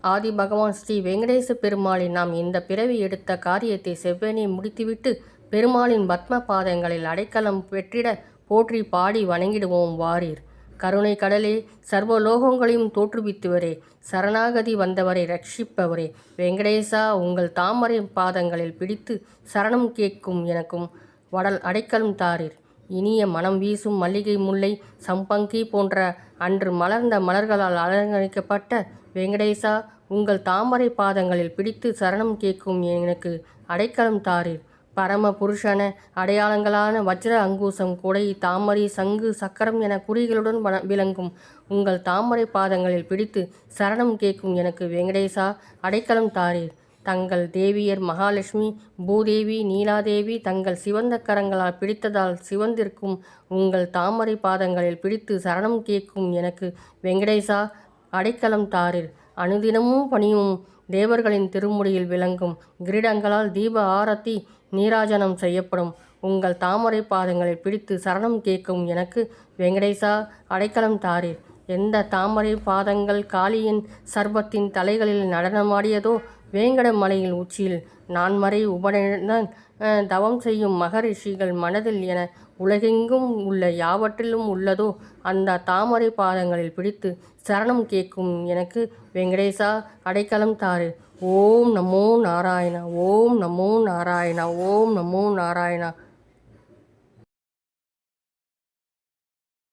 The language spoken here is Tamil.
ஆதி பகவான் ஸ்ரீ வெங்கடேச பெருமாளின் நாம் இந்த பிறவி எடுத்த காரியத்தை செவ்வனே முடித்துவிட்டு பெருமாளின் பத்ம பாதங்களில் அடைக்கலம் பெற்றிட போற்றி பாடி வணங்கிடுவோம் வாரீர். கருணை கடலே சர்வலோகங்களையும் தோற்றுவித்துவரே. சரணாகதி வந்தவரை ரட்சிப்பவரே. வெங்கடேசா உங்கள் தாமரை பாதங்களில் பிடித்து சரணம் கேட்கும் எனக்கும் வடல் அடைக்கலம் தாரீர். இனிய மனம் வீசும் மல்லிகை முல்லை சம்பங்கி போன்ற அன்று மலர்ந்த மலர்களால் அலங்கரிக்கப்பட்ட வெங்கடேசா உங்கள் தாமரை பாதங்களில் பிடித்து சரணம் கேட்கும் எனக்கு அடைக்கலம் தாரீர். பரம புருஷன அடையாளங்களான வஜ்ர அங்கூசம் கொடை தாமரை சங்கு சக்கரம் என குறிகளுடன் விளங்கும். உங்கள் தாமரை பாதங்களில் பிடித்து சரணம் கேட்கும் எனக்கு வெங்கடேசா அடைக்கலம் தாரீர். தங்கள் தேவியர் மகாலட்சுமி பூதேவி நீலாதேவி தங்கள் சிவந்த கரங்களால் பிடித்ததால் சிவந்திருக்கும் உங்கள் தாமரை பாதங்களில் பிடித்து சரணம் கேட்கும் எனக்கு வெங்கடேசா அடைக்கலம் தாரில் அனுதினமும் பணியும் தேவர்களின் திருமுடியில் விளங்கும். கிரீடங்களால் தீப ஆரத்தி நீராஜனம் செய்யப்படும். உங்கள் தாமரை பாதங்களில் பிடித்து சரணம் கேட்கும் எனக்கு வெங்கடேசா அடைக்கலம் தாரீர். எந்த தாமரை பாதங்கள் காளியின் சர்பத்தின் தலைகளில் நடனமாடியதோ வேங்கட மலையில் உச்சியில் நான் மறை அஹ், தவம் செய்யும் மகரிஷிகள் மனதில் என உலகெங்கும் உள்ள யாவற்றிலும் உள்ளதோ அந்த தாமரை பாதங்களில் பிடித்து சரணம் கேட்கும் எனக்கு வெங்கடேசா அடைக்கலம் தாரு. ஓம் நமோ நாராயணா ஓம் நமோ நாராயணா ஓம் நமோ நாராயணா.